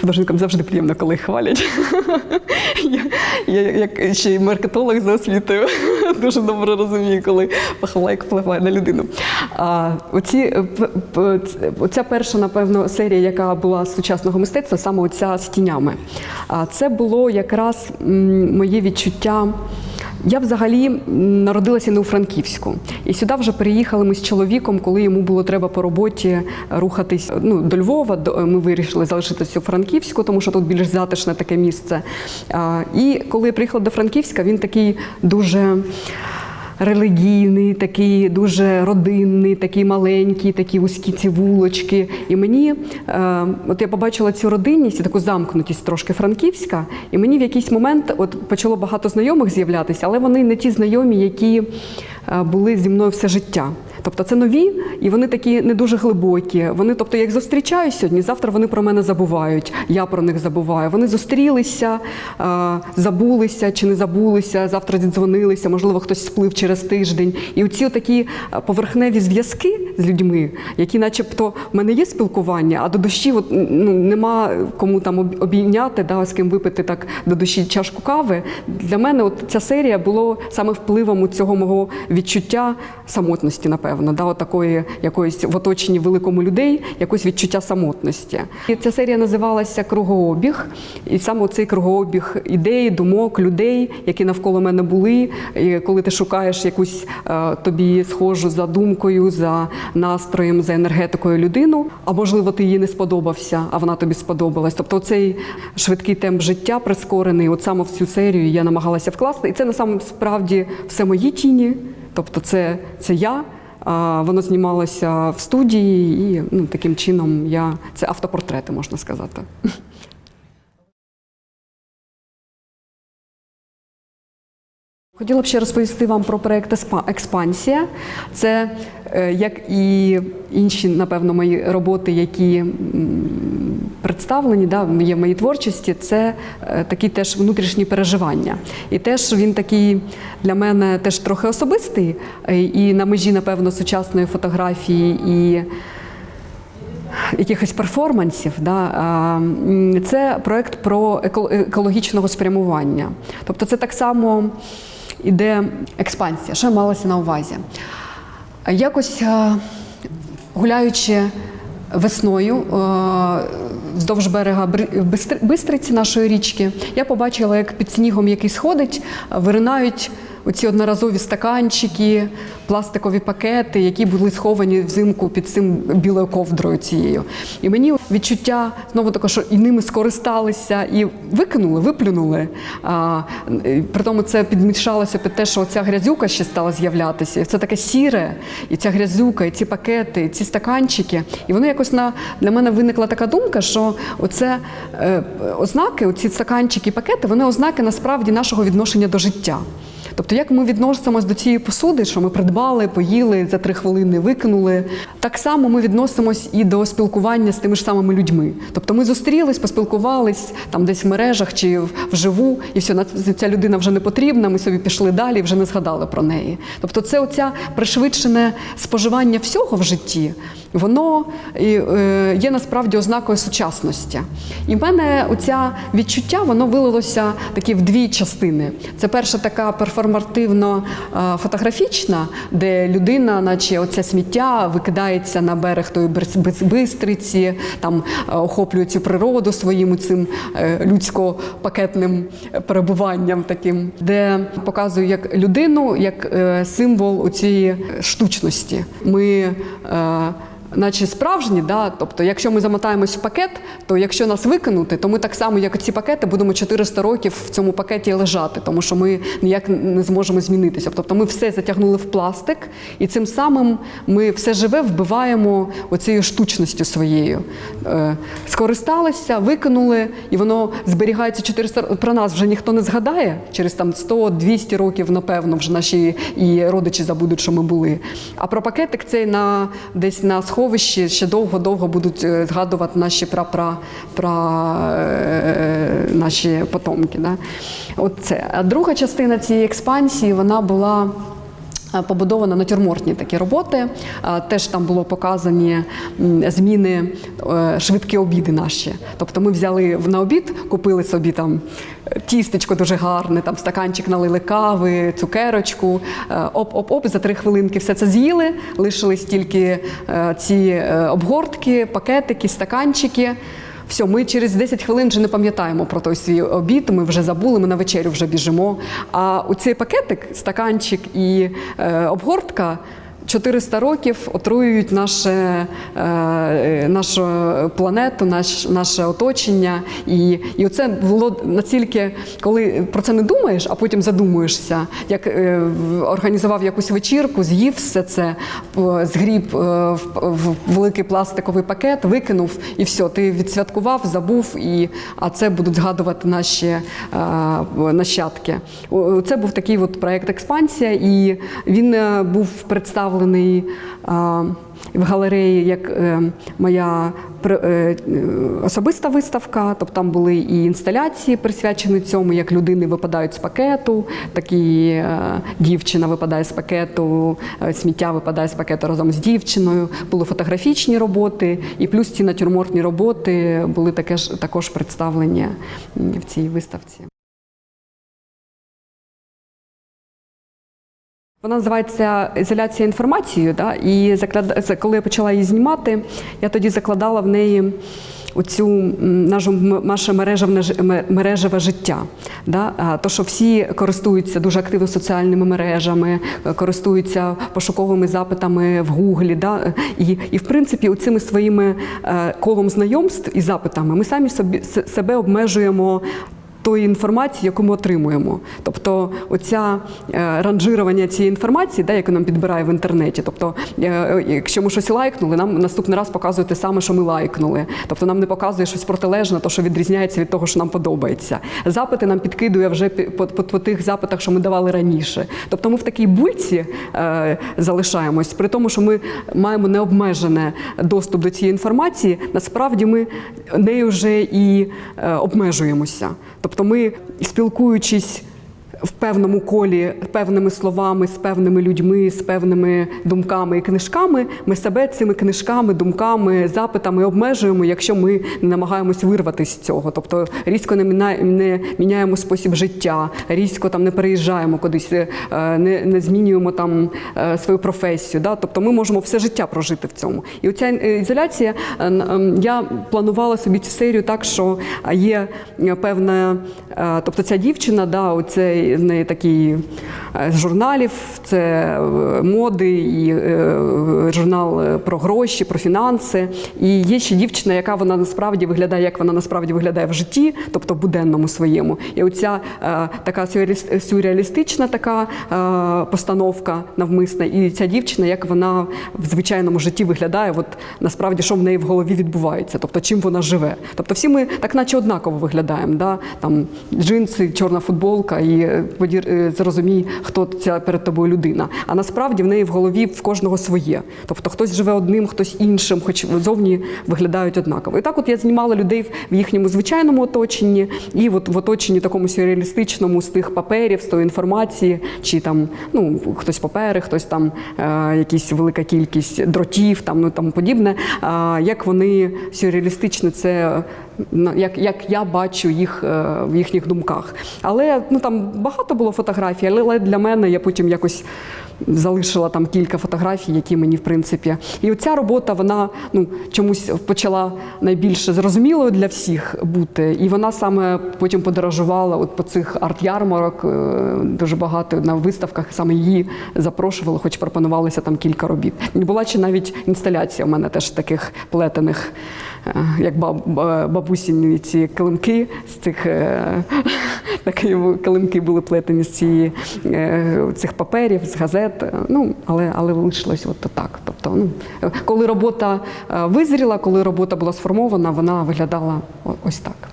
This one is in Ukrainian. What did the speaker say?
Художникам завжди приємно, коли їх хвалять. Я, я як ще й маркетолог за освітою дуже добре розумію, коли похвала як впливає на людину. А, оці, е, оця перша, напевно, серія, яка була з сучасного мистецтва, саме оця з тінями. А це було якраз моє відчуття. Я взагалі народилася не у Франківську, і сюди вже приїхали ми з чоловіком, коли йому було треба по роботі рухатись ну, до Львова. Ми вирішили залишитися у Франківську, тому що тут більш затишне таке місце. І коли я приїхала до Франківська, він такий дуже. Релігійний, такий дуже родинний, такий маленький, такі вузькі ці вулочки. І мені, е, от я побачила цю родинність і таку замкнутість трошки франківська, і мені в якийсь момент от почало багато знайомих з'являтися, але вони не ті знайомі, які е, були зі мною все життя. Тобто це нові, і вони такі не дуже глибокі. Вони, тобто, я їх зустрічаю сьогодні, завтра вони про мене забувають. Я про них забуваю. Вони зустрілися, е, забулися чи не забулися, завтра зідзвонилися, можливо, хтось сплив через тиждень. І оці такі поверхневі зв'язки з людьми, які, начебто, в мене є спілкування, а до душі от, ну, нема кому там обійняти, да, з ким випити так до душі чашку кави. Для мене от ця серія було саме впливом у цього мого відчуття самотності, напевно, да, от такої якоїсь в оточенні великому людей, якось відчуття самотності. І ця серія називалася Кругообіг, і саме цей кругообіг ідей, думок, людей, які навколо мене були. І коли ти шукаєш якусь е, тобі схожу за думкою, за настроєм, за енергетикою людину, а можливо, ти їй не сподобався, а вона тобі сподобалась. Тобто, цей швидкий темп життя прискорений, от саме в цю серію я намагалася вкласти. І це насправді все мої тіні. Тобто, це, це я. Воно знімалося в студії, і ну, таким чином я це автопортрети, можна сказати. Хотіла б ще розповісти вам про проект «Еспа- Експансія. Це е, як і інші, напевно, мої роботи, які представлені, да, є в моїй творчості, це е, такі теж внутрішні переживання. І теж він такий для мене теж трохи особистий, е, і на межі, напевно, сучасної фотографії і якихось перформансів. Да? Це проект про еко- екологічного спрямування. Тобто це так само іде експансія. Що малося на увазі? Якось гуляючи весною е, вздовж берега Бистриці нашої річки, я побачила, як під снігом, який сходить, виринають оці одноразові стаканчики, пластикові пакети, які були сховані взимку під цим білою ковдрою цією. І мені відчуття знову таке, що і ними скористалися і викинули, виплюнули. А, при тому це підмішалося під те, що ця грязюка ще стала з'являтися. І це таке сіре, і ця грязюка, і ці пакети, і ці стаканчики. І воно якось на для мене виникла така думка, що оце е, ознаки, оці стаканчики, і пакети, вони ознаки насправді нашого відношення до життя. Тобто, як ми відносимось до цієї посуди, що ми придбали, поїли за три хвилини, викинули, так само ми відносимось і до спілкування з тими ж самими людьми. Тобто ми зустрілись, поспілкувались там десь в мережах чи вживу, і все, ця людина вже не потрібна, ми собі пішли далі, вже не згадали про неї. Тобто, це оця пришвидшене споживання всього в житті, воно е, є насправді ознакою сучасності. І в мене оця відчуття воно вилилося такі в дві частини. Це перша така перформативно е, фотографічна, де людина, наче оце сміття, викидається на берег тої Бис- Бис- бистриці, там е, охоплює цю природу своїм цим людсько-пакетним перебуванням таким, де показую як людину, як е, символ цієї штучності. Ми е, наче справжні, да? тобто, якщо ми замотаємось в пакет, то якщо нас викинути, то ми так само, як ці пакети, будемо 400 років в цьому пакеті лежати, тому що ми ніяк не зможемо змінитися. Тобто ми все затягнули в пластик, і цим самим ми все живе вбиваємо оцією штучністю своєю. Е, Скористалися, викинули, і воно зберігається 400 років. Про нас вже ніхто не згадає через там 100-200 років, напевно, вже наші і родичі забудуть, що ми були. А про пакетик цей на десь на сховищі ще довго-довго будуть е, згадувати наші прапра, пра, е, наші потомки. Да? От це. А друга частина цієї експансії вона була е, побудовано натюрмортні такі роботи. Теж там було показані зміни, швидкі обіди наші. Тобто ми взяли на обід, купили собі там тістечко дуже гарне, там стаканчик налили кави, цукерочку. е, Оп-оп-оп, за три хвилинки все це з'їли. Лишились тільки е, ці е, обгортки, пакетики, стаканчики. Все, ми через 10 хвилин вже не пам'ятаємо про той свій обід. Ми вже забули, ми на вечерю вже біжимо. А у цей пакетик, стаканчик і е, обгортка. 400 років отруюють наше, е, нашу планету, наш, наше оточення. І, і оце було настільки, коли про це не думаєш, а потім задумуєшся, як е, організував якусь вечірку, з'їв все це, згріб е, в, в великий пластиковий пакет, викинув і все, ти відсвяткував, забув, і, а це будуть згадувати наші нащадки. Це був такий от проєкт експансія, і він був представлений е, в галереї як е, моя е, особиста виставка. Тобто там були і інсталяції присвячені цьому, як людини випадають з пакету, так і е, дівчина випадає з пакету, сміття випадає з пакету разом з дівчиною. Були фотографічні роботи, і плюс ці натюрмортні роботи були також представлені в цій виставці. Вона називається ізоляція інформацією. Да? І заклад... коли я почала її знімати, я тоді закладала в неї оцю нашу наше мережеве життя. Да? То, що всі користуються дуже активно соціальними мережами, користуються пошуковими запитами в Гуглі. Да? І, і в принципі, оцими своїми е, колом знайомств і запитами ми самі собі себе обмежуємо тої інформації, яку ми отримуємо. Тобто, оця е, ранжирування цієї інформації, да, яку нам підбирає в інтернеті. Тобто, е, якщо ми щось лайкнули, нам наступний раз показує те саме, що ми лайкнули. Тобто нам не показує щось протилежне, то що відрізняється від того, що нам подобається. Запити нам підкидує вже по, по, по тих запитах, що ми давали раніше. Тобто ми в такій бульці е, залишаємось, при тому, що ми маємо необмежений доступ до цієї інформації, насправді ми нею вже і е, обмежуємося. Тобто ми, спілкуючись в певному колі певними словами, з певними людьми, з певними думками і книжками, ми себе цими книжками, думками, запитами обмежуємо, якщо ми не намагаємось вирватися з цього. Тобто різко не, не міняємо спосіб життя, різко там не переїжджаємо кудись, е, не, не змінюємо там е, свою професію. Да? Тобто ми можемо все життя прожити в цьому. І оця е, ізоляція, я планувала собі цю серію так, що є певна, тобто ця дівчина, да, оцей в неї такий е, журналів, це е, моди і е, журнал про гроші, про фінанси. І є ще дівчина, яка вона насправді виглядає, як вона насправді виглядає в житті, тобто в буденному своєму. І оця така сюрреаліс- сюрреалістична така постановка навмисна, і ця дівчина, як вона в звичайному житті виглядає, от насправді, що в неї в голові відбувається, тобто чим вона живе. Тобто всі ми так наче однаково виглядаємо. Да? Там джинси, чорна футболка, і зрозумій, хто ця перед тобою людина. А насправді в неї в голові в кожного своє. Тобто хтось живе одним, хтось іншим, хоч зовні виглядають однаково. І так, от я знімала людей в їхньому звичайному оточенні, і от в оточенні такому сюрреалістичному з тих паперів, з тої інформації, чи там ну хтось папери, хтось там е, якісь велика кількість дротів, там ну там подібне. А як вони сюрреалістично це як, як я бачу їх е, в їхніх думках. Але ну там багато було фотографій, але, для мене я потім якось залишила там кілька фотографій, які мені в принципі. І оця робота вона ну чомусь почала найбільше зрозумілою для всіх бути. І вона саме потім подорожувала от по цих арт-ярмарок е, дуже багато на виставках. Саме її запрошували, хоч пропонувалися там кілька робіт. Була ще навіть інсталяція у мене теж таких плетених, е, як баб, бабусіні ці килимки з цих е, такі килимки були плетені з цієї е, цих паперів, з газет. Е, Ну але але лишилось от так. Тобто, ну коли робота е, визріла, коли робота була сформована, вона виглядала ось так.